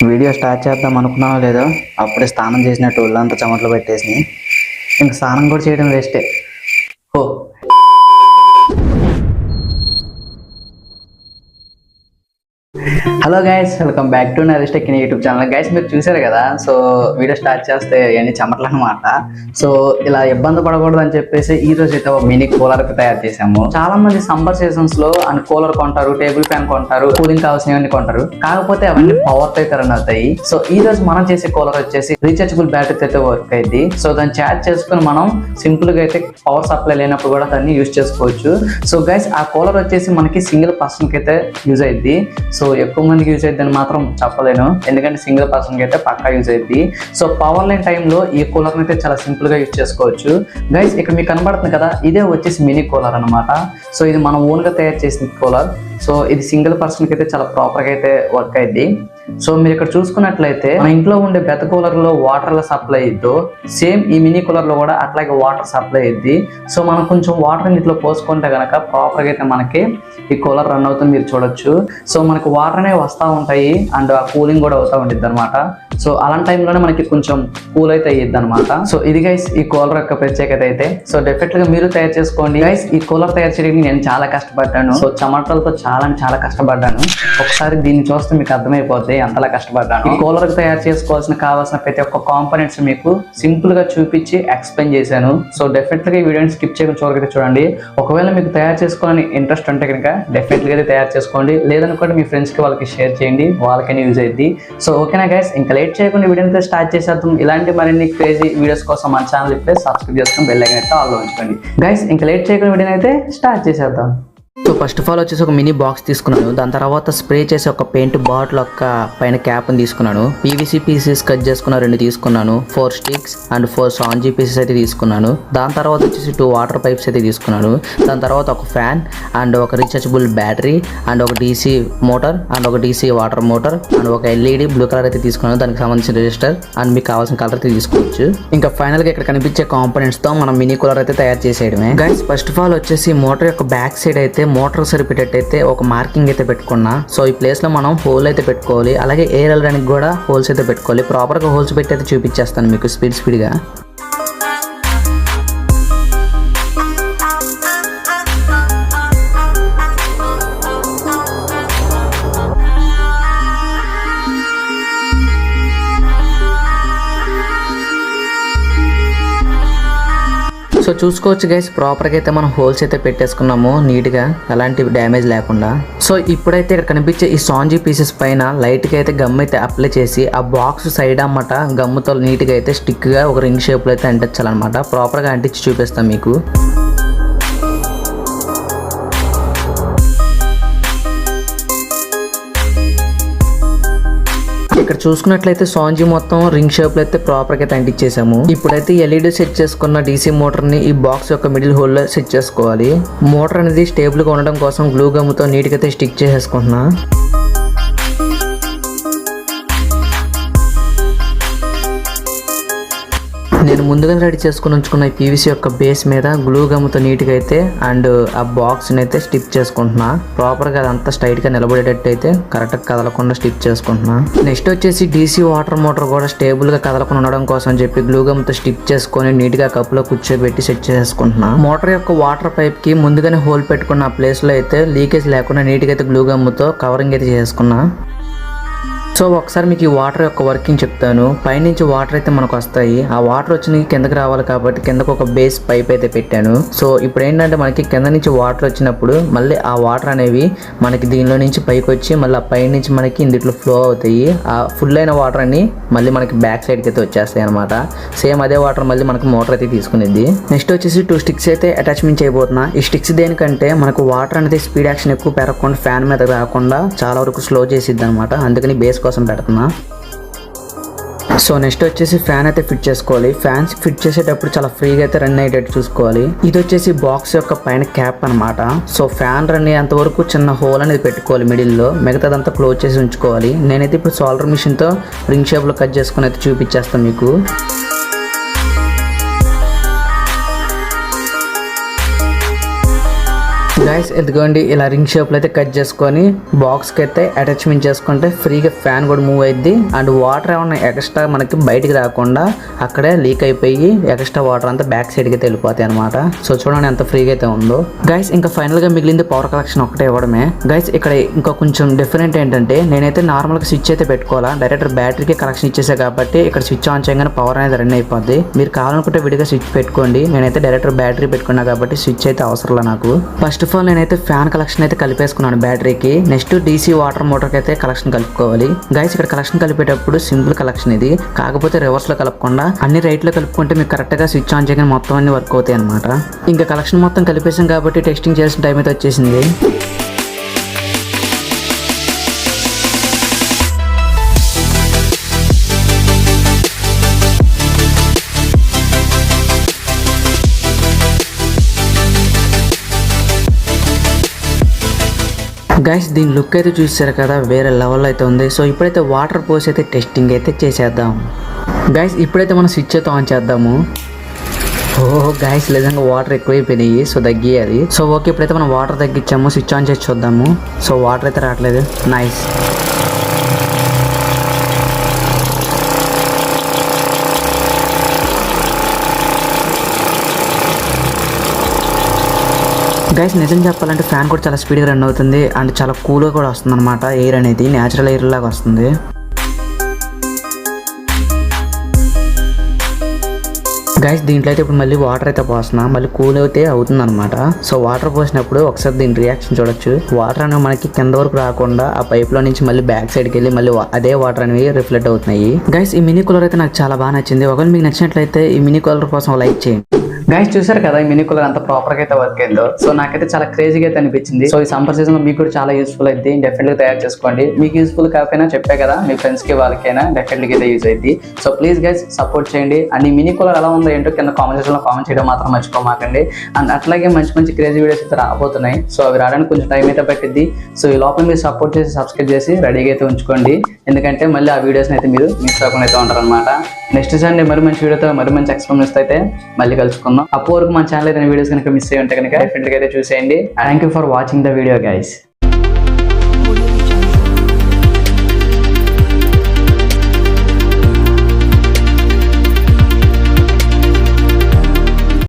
Video start చేద్దాం అనుకున్నావో లేదో అప్పుడే స్నానం చేసినట్టు ఒళ్ళంతా చెమటలు పెట్టేసి ఇంక స్నానం కూడా చేయడం వేస్టే. ఓ hello guys welcome back to నరిస్టెక్ YouTube channel guys మీరు చూసారు కదా సో వీడియో స్టార్ట్ చేస్తే ఇవన్నీ చెమటలు అనమాట సో ఇలా ఇబ్బంది పడకూడదు అని చెప్పేసి ఈ రోజు అయితే ఒక మినీ కూలర్ తయారు చేసాము చాలా మంది సమ్మర్ సీజన్స్లో అని కూలర్ కొంటారు టేబుల్ ఫ్యాన్ కొంటారు కూలింగ్ కావాల్సినవన్నీ కొంటారు. కాకపోతే అవన్నీ పవర్తో రన్ అవుతాయి. సో ఈ రోజు మనం చేసే కూలర్ వచ్చేసి రీచార్జబుల్ బ్యాటరీ అయితే వర్క్ అయింది సో దాన్ని ఛార్జ్ చేసుకుని మనం సింపుల్గా అయితే పవర్ సప్లై లేనప్పుడు కూడా దాన్ని యూజ్ చేసుకోవచ్చు. సో గైస్ ఆ కూలర్ వచ్చేసి మనకి సింగిల్ పర్సన్కి అయితే యూజ్ అయింది సో ఎక్కువ మందికి యూజ్ అయింది మాత్రం చెప్పలేను. ఎందుకంటే సింగిల్ పర్సన్కి అయితే పక్కా యూజ్ అవుద్ది సో పవర్ లైన్ టైంలో ఈ కూలర్ అయితే చాలా సింపుల్గా యూజ్ చేసుకోవచ్చు. గైస్ ఇక్కడ మీకు కనబడుతుంది కదా ఇదే వచ్చేసి మినీ కూలర్ అన్నమాట. సో ఇది మనం ఓన్గా తయారు చేసిన కూలర్ సో ఇది సింగిల్ పర్సన్కి అయితే చాలా ప్రాపర్గా అయితే వర్క్ అయింది సో మీరు ఇక్కడ చూసుకున్నట్లయితే మన ఇంట్లో ఉండే బెత కూలర్లో వాటర్ సప్లై అయ్యిద్దో సేమ్ ఈ మినీ కూలర్లో కూడా అట్లాగే వాటర్ సప్లై అయింది సో మనం కొంచెం వాటర్ ఇంట్లో పోసుకుంటే గనక ప్రాపర్గా అయితే మనకి ఈ కూలర్ రన్ అవుతుంది మీరు చూడొచ్చు. సో మనకి వాటర్ అనేవి వస్తూ ఉంటాయి. అండ్ ఆ కూలింగ్ కూడా అవుతూ ఉంటుంది అనమాట సో అలాంటి టైంలోనే మనకి కొంచెం కూల్ అయితే అయ్యిద్ది అనమాట సో ఇది గైస్ ఈ కూలర్ యొక్క ప్రత్యేకత అయితే. సో డెఫినెట్గా మీరు తయారు చేసుకోండి. గైస్ ఈ కూలర్ తయారు చేయడానికి నేను చాలా కష్టపడ్డాను. సో చమటలతో చాలా చాలా కష్టపడ్డాను. ఒకసారి దీన్ని చూస్తే మీకు అర్థమైపోద్ది అంతలా కష్టపడ్డాను. ఈ కూలర్ తయారు చేసుకోవాల్సిన కావాల్సిన ప్రతి ఒక్క కాంపోనెంట్స్ మీకు సింపుల్గా చూపించి ఎక్స్ప్లెయిన్ చేశాను. సో డెఫినెట్గా ఈ వీడియోని స్కిప్ చేయకుండా చూడగలిగితే చూడండి. ఒకవేళ మీకు తయారు చేసుకోవాలని ఇంట్రెస్ట్ ఉంటే కనుక డెఫినెట్గా అయితే తయారు చేసుకోండి. లేదనుకోండి మీ ఫ్రెండ్స్కి వాళ్ళకి షేర్ చేయండి. వాళ్ళకైనా యూజ్ అయ్యింది సో ఓకేనా గైస్ ఇంకా లేట్ చేయకుండా వీడియో స్టార్ట్ చేసేద్దాం. ఇలాంటి మరిన్ని క్రేజీ వీడియోస్ కోసం మన ఛానల్ ఇప్పుడే సబ్స్క్రైబ్ చేసుకుని బెల్ ఐకన్ అయితే ఆల్లో ఉంచుకోండి గైస్ ఇంకా లేట్ చేయకుండా వీడియో అయితే స్టార్ట్ చేసేద్దాం. సో ఫస్ట్ ఆఫ్ ఆల్ వచ్చేసి ఒక మినీ బాక్స్ తీసుకున్నాను. దాని తర్వాత స్ప్రే చేసి ఒక పెయింట్ బాటిల్ ఒక పైన క్యాప్ తీసుకున్నాను. పీవీసీ పీసెస్ కట్ చేసుకున్న రెండు తీసుకున్నాను. ఫోర్ స్టిక్స్ అండ్ ఫోర్ సాంజీ పీసెస్ అయితే తీసుకున్నాను. దాని తర్వాత వచ్చేసి టూ వాటర్ పైప్స్ అయితే తీసుకున్నాను. దాని తర్వాత ఒక ఫ్యాన్ అండ్ ఒక రీచార్జబుల్ బ్యాటరీ అండ్ ఒక డీసీ మోటార్ అండ్ ఒక డీసీ వాటర్ మోటార్ అండ్ ఒక ఎల్ఈడి బ్లూ కలర్ అయితే తీసుకున్నాను. దానికి సంబంధించిన రిజిస్టర్ అండ్ మీకు కావాల్సిన కలర్ అయితే తీసుకోవచ్చు. ఇంకా ఫైనల్గా ఇక్కడ కనిపించే కాంపోనెంట్స్తో మనం మినీ కూలర్ అయితే తయారు చేసేయడమే. గైస్ ఫస్ట్ ఆఫ్ ఆల్ వచ్చేసి మోటార్ యొక్క బ్యాక్ సైడ్ అయితే మోటార్ సరిపెట్టేటైతే ఒక మార్కింగ్ అయితే పెట్టుకున్నా. సో ఈ ప్లేస్లో మనం హోల్ అయితే పెట్టుకోవాలి. అలాగే ఎయిర్ వెళ్ళడానికి కూడా హోల్స్ అయితే పెట్టుకోవాలి. ప్రాపర్గా హోల్స్ పెట్టి అయితే చూపించేస్తాను మీకు స్పీడ్ స్పీడ్గా. సో చూసుకోవచ్చు గైస్ ప్రాపర్గా అయితే మనం హోల్స్ అయితే పెట్టేసుకున్నాము నీట్గా ఎలాంటి డ్యామేజ్ లేకుండా. సో ఇప్పుడైతే ఇక్కడ కనిపించే ఈ సాంజీ పీసెస్ పైన లైట్గా అయితే గమ్ అయితే అప్లై చేసి ఆ బాక్స్ సైడ్ అన్నమాట గమ్ముతో నీట్గా అయితే స్టిక్గా ఒక రింగ్ షేప్లో అయితే అంటించాలన్నమాట ప్రాపర్గా అంటించి చూపిస్తాం మీకు. ఇక్కడ చూసుకున్నట్లయితే సాంజీ మొత్తం రింగ్ షేప్లో అయితే ప్రాపర్గా అంటించేసాము ఇప్పుడైతే ఎల్ఈడి సెట్ చేసుకున్న డీసీ మోటార్ని ఈ బాక్స్ యొక్క మిడిల్ హోల్లో సెట్ చేసుకోవాలి. మోటార్ అనేది స్టేబుల్గా ఉండడం కోసం గ్లూ గమ్తో నీట్గా అయితే స్టిక్ చేసేసుకుంటున్నా. నేను ముందుగానే రెడీ చేసుకుని ఉంచుకున్న ఈ పీవీసీ యొక్క బేస్ మీద గ్లూ గమ్తో నీట్గా అయితే అండ్ ఆ బాక్స్ని అయితే స్టిప్ చేసుకుంటున్నా. ప్రాపర్గా అదంతా స్ట్రైట్గా నిలబడేటట్టు అయితే కరెక్ట్గా కదలకుండా స్టిప్ చేసుకుంటున్నా. నెక్స్ట్ వచ్చేసి డీసీ వాటర్ మోటార్ కూడా స్టేబుల్గా కదలకుండా ఉండడం కోసం చెప్పి గ్లూ గమ్తో స్టిప్ చేసుకొని నీట్గా కప్పులో కూర్చోబెట్టి సెట్ చేసుకుంటున్నా. మోటార్ యొక్క వాటర్ పైప్కి ముందుగానే హోల్ పెట్టుకున్న ఆ ప్లేస్లో అయితే లీకేజ్ లేకుండా నీట్గా అయితే గ్లూ గమ్తో కవరింగ్ అయితే చేసుకున్నా. సో ఒకసారి మీకు ఈ వాటర్ యొక్క వర్కింగ్ చెప్తాను. పైనుంచి వాటర్ అయితే మనకు వస్తాయి. ఆ వాటర్ వచ్చి కిందకి రావాలి కాబట్టి కిందకు ఒక బేస్ పైప్ అయితే పెట్టాను. సో ఇప్పుడు ఏంటంటే మనకి కింద నుంచి వాటర్ వచ్చినప్పుడు మళ్ళీ ఆ వాటర్ అనేవి మనకి దీనిలో నుంచి పైకి వచ్చి మళ్ళీ ఆ పై నుంచి మనకి ఇందులో ఫ్లో అవుతాయి. ఆ ఫుల్ అయిన వాటర్ అన్ని మళ్ళీ మనకి బ్యాక్ సైడ్కి అయితే వచ్చేస్తాయి అనమాట సేమ్ అదే వాటర్ మళ్ళీ మనకి మోటార్ అయితే తీసుకునేది. నెక్స్ట్ వచ్చేసి టూ స్టిక్స్ అయితే అటాచ్మెంట్ చేయబోతున్నా. ఈ స్టిక్స్ దేనికంటే మనకు వాటర్ అనేది స్పీడ్ యాక్షన్ ఎక్కువ పెరగకుండా ఫ్యాన్ మీద రాకుండా చాలా వరకు స్లో చేసిద్ది అనమాట అందుకని బేస్ కోసం పెడుతున్నా. సో నెక్స్ట్ వచ్చేసి ఫ్యాన్ అయితే ఫిట్ చేసుకోవాలి. ఫ్యాన్స్ ఫిట్ చేసేటప్పుడు చాలా ఫ్రీగా అయితే రన్ అయ్యేటట్టు చూసుకోవాలి. ఇది వచ్చేసి బాక్స్ యొక్క పైన క్యాప్ అన్నమాట. సో ఫ్యాన్ రన్ అయ్యేంత వరకు చిన్న హోల్ అనేది పెట్టుకోవాలి మిడిల్లో మిగతాదంతా క్లోజ్ చేసి ఉంచుకోవాలి. నేనైతే ఇప్పుడు సోల్డర్ మిషన్తో రింగ్ షేప్లో కట్ చేసుకుని అయితే చూపించేస్తాను మీకు. గైస్ ఎదుగోండి ఇలా రింగ్ షేప్లో అయితే కట్ చేసుకొని బాక్స్కి అయితే అటాచ్మెంట్ చేసుకుంటే ఫ్రీగా ఫ్యాన్ కూడా మూవ్ అయింది అండ్ వాటర్ ఏమన్నా ఎక్స్ట్రా మనకి బయటికి రాకుండా అక్కడే లీక్ అయిపోయి ఎక్స్ట్రా వాటర్ అంతా బ్యాక్ సైడ్కి వెళ్ళిపోతాయి అనమాట సో చూడండి ఎంత ఫ్రీగా అయితే ఉందో. గైస్ ఇంకా ఫైనల్గా మిగిలింది పవర్ కలెక్షన్ ఒకటే ఇవ్వడమే. గైస్ ఇక్కడ ఇంకా కొంచెం డిఫరెంట్ ఏంటంటే నేనైతే నార్మల్గా స్విచ్ అయితే పెట్టుకోవాలా. డైరెక్ట్ బ్యాటరీకి కలెక్షన్ ఇచ్చేసా కాబట్టి ఇక్కడ స్విచ్ ఆన్ చేయగానే పవర్ అనేది రన్ అయిపోద్ది. మీరు కావాలనుకుంటే విడిగా స్విచ్ పెట్టుకోండి. నేనైతే డైరెక్ట్ బ్యాటరీ పెట్టుకున్నా కాబట్టి స్విచ్ అయితే అవసరం నాకు. ఫస్ట్ ఆఫ్ ఆల్ నేనైతే ఫ్యాన్ కలెక్షన్ అయితే కలిపేసుకున్నాను బ్యాటరీకి. నెక్స్ట్ డీసీ వాటర్ మోటార్కి అయితే కలెక్షన్ కలుపుకోవాలి. గైస్ ఇక్కడ కలెక్షన్ కలిపేటప్పుడు సింపుల్ కలెక్షన్ ఇది. కాకపోతే రివర్స్లో కలపకుండా అన్ని రైట్లో కలుపుకుంటే మీకు కరెక్ట్గా స్విచ్ ఆన్ చేయగానే మొత్తం అన్ని వర్క్ అవుతాయి అనమాట ఇంకా కలెక్షన్ మొత్తం కలిపేసాం కాబట్టి టెస్టింగ్ చేసిన టైం అయితే వచ్చేసింది. గైస్ దీని లుక్ అయితే చూసారు కదా వేరే లెవెల్ అయితే ఉంది. సో ఇప్పుడైతే వాటర్ పోసి అయితే టెస్టింగ్ అయితే చేసేద్దాం. గైస్ ఇప్పుడైతే మనం స్విచ్ అయితే ఆన్ చేద్దాము. Oh, ఓహో గైస్ నిజంగా వాటర్ ఎక్కువైపోయినాయి. సో తగ్గియాలి సో ఓకే ఇప్పుడైతే మనం వాటర్ తగ్గించాము స్విచ్ ఆన్ చేసి చూద్దాము. సో వాటర్ అయితే రావట్లేదు. నైస్ గైస్ నిజం చెప్పాలంటే ఫ్యాన్ కూడా చాలా స్పీడ్గా రన్ అవుతుంది. అండ్ చాలా కూల్గా కూడా వస్తుంది అనమాట ఎయిర్ అనేది న్యాచురల్ ఎయిర్ లాగా వస్తుంది. గైస్ దీంట్లో అయితే ఇప్పుడు మళ్ళీ వాటర్ అయితే పోస్తున్నా. మళ్ళీ కూల్ అయితే అవుతుంది అనమాట సో వాటర్ పోసినప్పుడు ఒకసారి దీని రియాక్షన్ చూడొచ్చు. వాటర్ అనేవి మనకి కింద వరకు రాకుండా ఆ పైప్లో నుంచి మళ్ళీ బ్యాక్ సైడ్కి వెళ్ళి మళ్ళీ అదే వాటర్ అనేవి రిఫ్లెక్ట్ అవుతున్నాయి. గైస్ ఈ మినీ కూలర్ అయితే నాకు చాలా బాగా నచ్చింది. ఒకవేళ మీకు నచ్చినట్లయితే ఈ మినీ కూలర్ కోసం లైక్ చేయండి. గైస్ చూసారు కదా ఈ మినీ కూలర్ అంత ప్రాపర్గా అయితే వర్క్ అయిందో? సో నాకైతే చాలా క్రేజీగా అయితే అనిపించింది. సో ఈ సమ్మర్ సీజన్లో మీకు కూడా చాలా యూస్ఫుల్ అయింది డెఫినెట్గా తయారు చేసుకోండి. మీకు యూస్ఫుల్ కాకపోయినా చెప్పే కదా మీ ఫ్రెండ్స్కి వాళ్ళకైనా డెఫినెట్గా అయితే యూజ్ అయింది సో ప్లీజ్ గైస్ సపోర్ట్ చేయండి. అండ్ ఈ మినీ కూలర్ ఎలా ఉందో ఏంటో కింద కామెంట్ సెక్షన్లో కామెంట్ చేయడం మాత్రం మర్చిపోమాకండి. అండ్ అట్లాగే మంచి మంచి క్రేజీ వీడియోస్ అయితే రాబోతున్నాయి. సో అవి రావడానికి కొంచెం టైం అయితే పట్టింది సో ఈ లోపల మీరు సపోర్ట్ చేసి సబ్స్క్రైబ్ చేసి రెడీగా అయితే ఉంచుకోండి. ఎందుకంటే మళ్ళీ ఆ వీడియోస్ అయితే మీరు మిస్ అవ్వకుండా అయితే ఉంటారు అనమాట నెక్స్ట్ సండే మరి మంచి వీడియోతో మరి మంచి ఎక్స్పీరియన్స్ అయితే మళ్ళీ కలుసుకుందాం. అప్పటి వరకు మన ఛానల్ అయితే వీడియోస్ కనుక మిస్ అయ్యి ఉంటే కనుక డెఫినెట్గా అయితే చూసేయండి. Thank you for watching the video guys